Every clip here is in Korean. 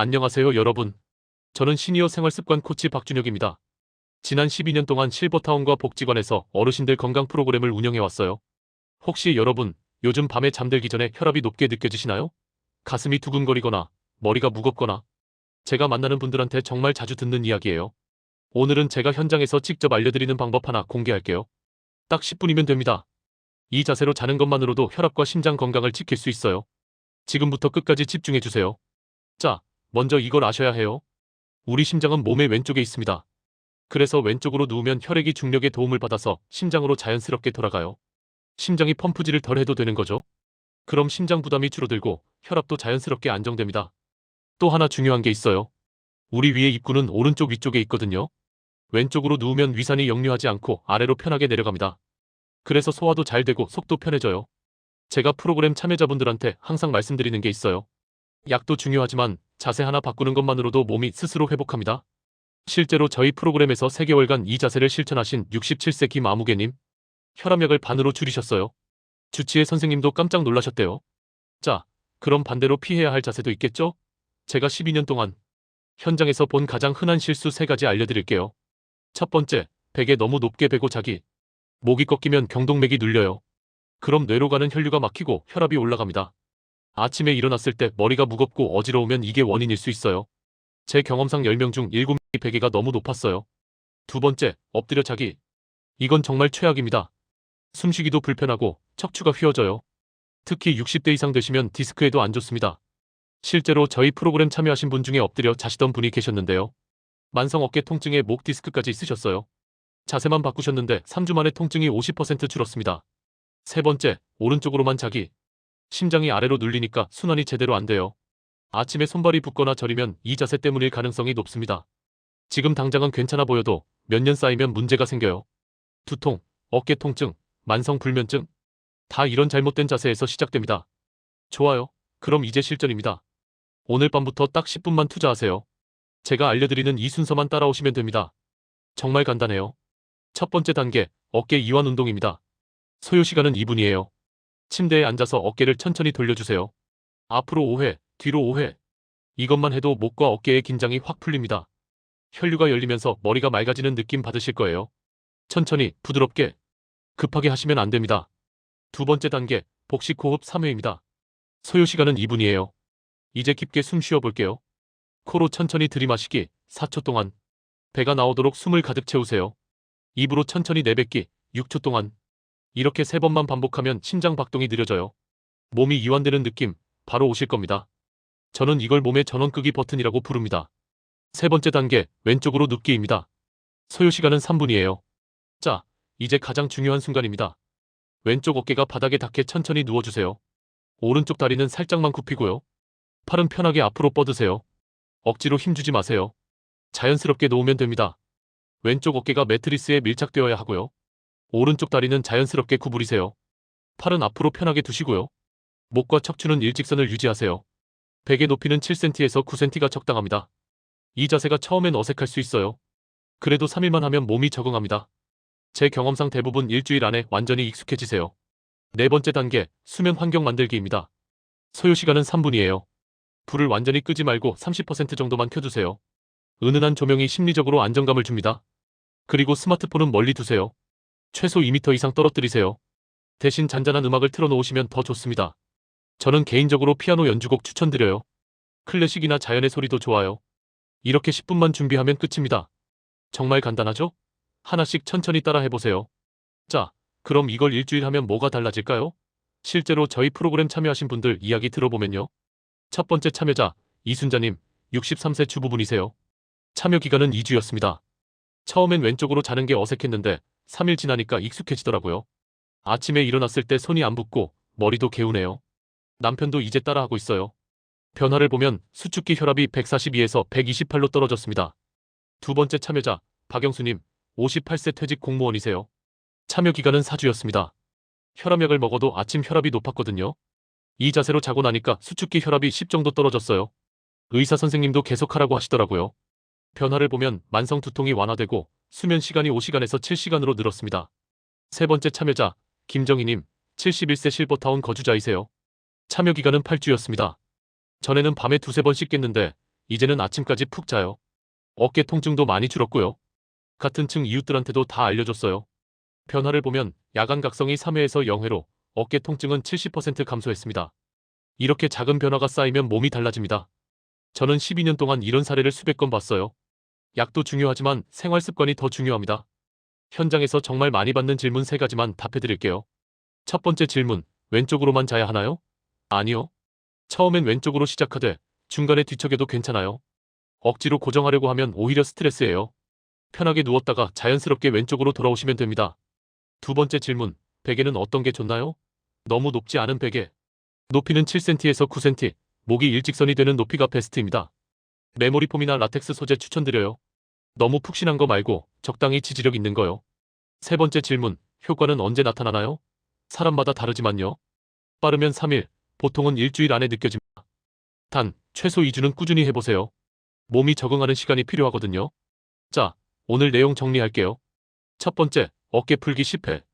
안녕하세요, 여러분. 저는 시니어 생활습관 코치 박준혁입니다. 지난 12년 동안 실버타운과 복지관에서 어르신들 건강 프로그램을 운영해 왔어요. 혹시 여러분, 요즘 밤에 잠들기 전에 혈압이 높게 느껴지시나요? 가슴이 두근거리거나 머리가 무겁거나 제가 만나는 분들한테 정말 자주 듣는 이야기예요. 오늘은 제가 현장에서 직접 알려드리는 방법 하나 공개할게요. 딱 10분이면 됩니다. 이 자세로 자는 것만으로도 혈압과 심장 건강을 지킬 수 있어요. 지금부터 끝까지 집중해 주세요. 자, 먼저 이걸 아셔야 해요. 우리 심장은 몸의 왼쪽에 있습니다. 그래서 왼쪽으로 누우면 혈액이 중력의 도움을 받아서 심장으로 자연스럽게 돌아가요. 심장이 펌프질을 덜 해도 되는 거죠. 그럼 심장 부담이 줄어들고 혈압도 자연스럽게 안정됩니다. 또 하나 중요한 게 있어요. 우리 위의 입구는 오른쪽 위쪽에 있거든요. 왼쪽으로 누우면 위산이 역류하지 않고 아래로 편하게 내려갑니다. 그래서 소화도 잘 되고 속도 편해져요. 제가 프로그램 참여자분들한테 항상 말씀드리는 게 있어요. 약도 중요하지만 자세 하나 바꾸는 것만으로도 몸이 스스로 회복합니다. 실제로 저희 프로그램에서 3개월간 이 자세를 실천하신 67세 김아무개님, 혈압약을 반으로 줄이셨어요. 주치의 선생님도 깜짝 놀라셨대요. 자, 그럼 반대로 피해야 할 자세도 있겠죠? 제가 12년 동안 현장에서 본 가장 흔한 실수 3가지 알려드릴게요. 첫 번째, 베개 너무 높게 베고 자기. 목이 꺾이면 경동맥이 눌려요. 그럼 뇌로 가는 혈류가 막히고 혈압이 올라갑니다. 아침에 일어났을 때 머리가 무겁고 어지러우면 이게 원인일 수 있어요. 제 경험상 10명 중 7명이 베개가 너무 높았어요. 두 번째, 엎드려 자기. 이건 정말 최악입니다. 숨쉬기도 불편하고 척추가 휘어져요. 특히 60대 이상 되시면 디스크에도 안 좋습니다. 실제로 저희 프로그램 참여하신 분 중에 엎드려 자시던 분이 계셨는데요. 만성 어깨 통증에 목 디스크까지 있으셨어요. 자세만 바꾸셨는데 3주 만에 통증이 50% 줄었습니다. 세 번째, 오른쪽으로만 자기. 심장이 아래로 눌리니까 순환이 제대로 안 돼요. 아침에 손발이 붓거나 저리면 이 자세 때문일 가능성이 높습니다. 지금 당장은 괜찮아 보여도 몇 년 쌓이면 문제가 생겨요. 두통, 어깨 통증, 만성 불면증. 다 이런 잘못된 자세에서 시작됩니다. 좋아요. 그럼 이제 실전입니다. 오늘 밤부터 딱 10분만 투자하세요. 제가 알려드리는 이 순서만 따라오시면 됩니다. 정말 간단해요. 첫 번째 단계, 어깨 이완 운동입니다. 소요 시간은 2분이에요. 침대에 앉아서 어깨를 천천히 돌려주세요. 앞으로 5회, 뒤로 5회. 이것만 해도 목과 어깨의 긴장이 확 풀립니다. 혈류가 열리면서 머리가 맑아지는 느낌 받으실 거예요. 천천히, 부드럽게. 급하게 하시면 안 됩니다. 두 번째 단계, 복식 호흡 3회입니다. 소요 시간은 2분이에요. 이제 깊게 숨 쉬어 볼게요. 코로 천천히 들이마시기 4초 동안. 배가 나오도록 숨을 가득 채우세요. 입으로 천천히 내뱉기 6초 동안. 이렇게 세 번만 반복하면 심장 박동이 느려져요. 몸이 이완되는 느낌 바로 오실 겁니다. 저는 이걸 몸의 전원 끄기 버튼이라고 부릅니다. 세 번째 단계 왼쪽으로 눕기입니다. 소요 시간은 3분이에요. 자, 이제 가장 중요한 순간입니다. 왼쪽 어깨가 바닥에 닿게 천천히 누워주세요. 오른쪽 다리는 살짝만 굽히고요. 팔은 편하게 앞으로 뻗으세요. 억지로 힘주지 마세요. 자연스럽게 놓으면 됩니다. 왼쪽 어깨가 매트리스에 밀착되어야 하고요. 오른쪽 다리는 자연스럽게 구부리세요. 팔은 앞으로 편하게 두시고요. 목과 척추는 일직선을 유지하세요. 베개 높이는 7cm에서 9cm가 적당합니다. 이 자세가 처음엔 어색할 수 있어요. 그래도 3일만 하면 몸이 적응합니다. 제 경험상 대부분 일주일 안에 완전히 익숙해지세요. 네 번째 단계, 수면 환경 만들기입니다. 소요 시간은 3분이에요. 불을 완전히 끄지 말고 30% 정도만 켜두세요. 은은한 조명이 심리적으로 안정감을 줍니다. 그리고 스마트폰은 멀리 두세요. 최소 2m 이상 떨어뜨리세요. 대신 잔잔한 음악을 틀어놓으시면 더 좋습니다. 저는 개인적으로 피아노 연주곡 추천드려요. 클래식이나 자연의 소리도 좋아요. 이렇게 10분만 준비하면 끝입니다. 정말 간단하죠? 하나씩 천천히 따라 해보세요. 자, 그럼 이걸 일주일 하면 뭐가 달라질까요? 실제로 저희 프로그램 참여하신 분들 이야기 들어보면요. 첫 번째 참여자, 이순자님, 63세 주부분이세요. 참여 기간은 2주였습니다. 처음엔 왼쪽으로 자는 게 어색했는데 3일 지나니까 익숙해지더라고요. 아침에 일어났을 때 손이 안 붓고 머리도 개우네요. 남편도 이제 따라하고 있어요. 변화를 보면 수축기 혈압이 142에서 128로 떨어졌습니다. 두 번째 참여자, 박영수님, 58세 퇴직 공무원이세요. 참여 기간은 4주였습니다. 혈압약을 먹어도 아침 혈압이 높았거든요. 이 자세로 자고 나니까 수축기 혈압이 10 정도 떨어졌어요. 의사 선생님도 계속하라고 하시더라고요. 변화를 보면 만성 두통이 완화되고 수면 시간이 5시간에서 7시간으로 늘었습니다. 세 번째 참여자, 김정희님, 71세 실버타운 거주자이세요. 참여 기간은 8주였습니다. 전에는 밤에 두세 번 씻겠는데 이제는 아침까지 푹 자요. 어깨 통증도 많이 줄었고요. 같은 층 이웃들한테도 다 알려줬어요. 변화를 보면 야간 각성이 3회에서 0회로 어깨 통증은 70% 감소했습니다. 이렇게 작은 변화가 쌓이면 몸이 달라집니다. 저는 12년 동안 이런 사례를 수백 건 봤어요. 약도 중요하지만 생활 습관이 더 중요합니다. 현장에서 정말 많이 받는 질문 세 가지만 답해 드릴게요. 첫 번째 질문, 왼쪽으로만 자야 하나요? 아니요. 처음엔 왼쪽으로 시작하되 중간에 뒤척여도 괜찮아요. 억지로 고정하려고 하면 오히려 스트레스예요. 편하게 누웠다가 자연스럽게 왼쪽으로 돌아오시면 됩니다. 두 번째 질문, 베개는 어떤 게 좋나요? 너무 높지 않은 베개. 높이는 7cm에서 9cm, 목이 일직선이 되는 높이가 베스트입니다. 메모리폼이나 라텍스 소재 추천드려요. 너무 푹신한 거 말고 적당히 지지력 있는 거요. 세 번째 질문, 효과는 언제 나타나나요? 사람마다 다르지만요. 빠르면 3일, 보통은 일주일 안에 느껴집니다. 단, 최소 2주는 꾸준히 해보세요. 몸이 적응하는 시간이 필요하거든요. 자, 오늘 내용 정리할게요. 첫 번째, 어깨 풀기 10회.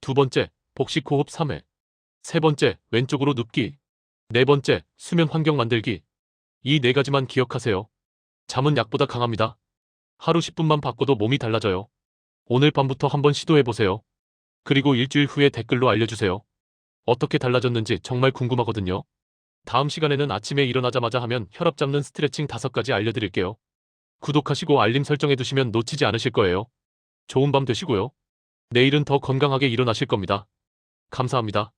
두 번째, 복식 호흡 3회. 세 번째, 왼쪽으로 눕기. 네 번째, 수면 환경 만들기. 이 네 가지만 기억하세요. 잠은 약보다 강합니다. 하루 10분만 바꿔도 몸이 달라져요. 오늘 밤부터 한번 시도해보세요. 그리고 일주일 후에 댓글로 알려주세요. 어떻게 달라졌는지 정말 궁금하거든요. 다음 시간에는 아침에 일어나자마자 하면 혈압 잡는 스트레칭 5가지 알려드릴게요. 구독하시고 알림 설정해두시면 놓치지 않으실 거예요. 좋은 밤 되시고요. 내일은 더 건강하게 일어나실 겁니다. 감사합니다.